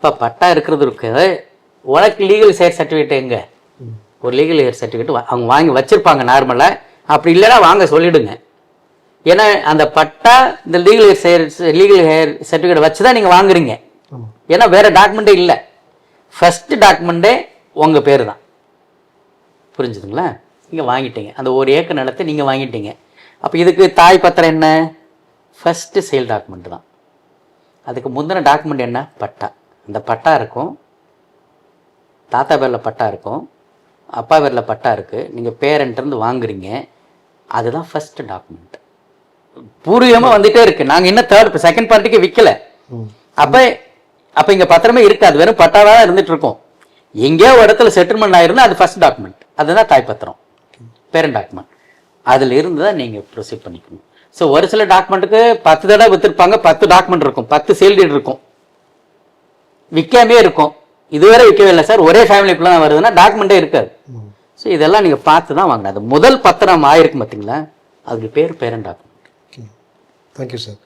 இப்போ பட்டா இருக்கிறது இருக்கு. உனக்கு லீகல் ஷேர் சர்டிஃபிகேட் எங்க? ஒரு லீகல் ஹேர் சர்டிஃபிகேட் அவங்க வாங்கி வச்சிருப்பாங்க நார்மலாக அப்படி இல்லைன்னா வாங்க சொல்லிடுங்க. ஏன்னா அந்த பட்டா இந்த legal heir share legal heir certificate வச்சு தான் நீங்கள் வாங்குறீங்க ஏன்னா வேற டாக்குமெண்ட்டே இல்லை. ஃபர்ஸ்ட் டாக்குமெண்ட்டே உங்கள் பேர் தான் புரிஞ்சுதுங்களா? நீங்கள் வாங்கிட்டீங்க. அந்த ஒரு ஏக்கர் நிலத்தை நீங்கள் வாங்கிட்டீங்க. அப்போ இதுக்கு தாய் பத்திரம் என்ன? ஃபஸ்ட்டு சேல் டாக்குமெண்ட் தான். அதுக்கு முந்தின டாக்குமெண்ட் என்ன? பட்டா. அந்த பட்டா இருக்கும். தாத்தா பேரில் பட்டா இருக்கும். அப்பா பேரில் பட்டா இருக்குது நீங்கள் பேரண்ட்லேருந்து வாங்குறீங்க. அதுதான் ஃபஸ்ட்டு டாக்குமெண்ட் பூர்வீகமாக வந்துட்டே இருக்கு. நாங்கள் இன்னும் தேர்ட் செகண்ட் பார்ட்டிக்கு விற்கல அப்ப அப்ப இங்க பத்திரமே இருக்காது வெறும் பட்டாவா தான் இருந்துட்டு இருக்கும். எங்கேயோ ஒரு இடத்துல செட்டில்மெண்ட் ஆயிருந்தா அது ஃபர்ஸ்ட் டாக்குமெண்ட் அதுதான் தாய் பத்திரம். பேரண்ட் டாக்குமெண்ட் அதுல இருந்து தான் நீங்க ப்ரொசீட் பண்ணிக்கணும். ஸோ ஒரு சில டாக்குமெண்ட்டுக்கு பத்து தடவை வித்திருப்பாங்க. பத்து டாக்குமெண்ட் இருக்கும். பத்து சேல் டீட் இருக்கும். விற்காமே இருக்கும். இதுவரை விற்கவே இல்லை சார். ஒரே ஃபேமிலி தான் வருதுன்னா டாக்குமெண்ட்டே இருக்காது. ஸோ இதெல்லாம் நீங்க பார்த்து தான் வாங்கணும். அது முதல் பத்திரம் ஆயிருக்கும் பார்த்தீங்களா அதுக்கு பேர் பேரண்ட் டாக்குமெண்ட் தேங்க்யூ சார்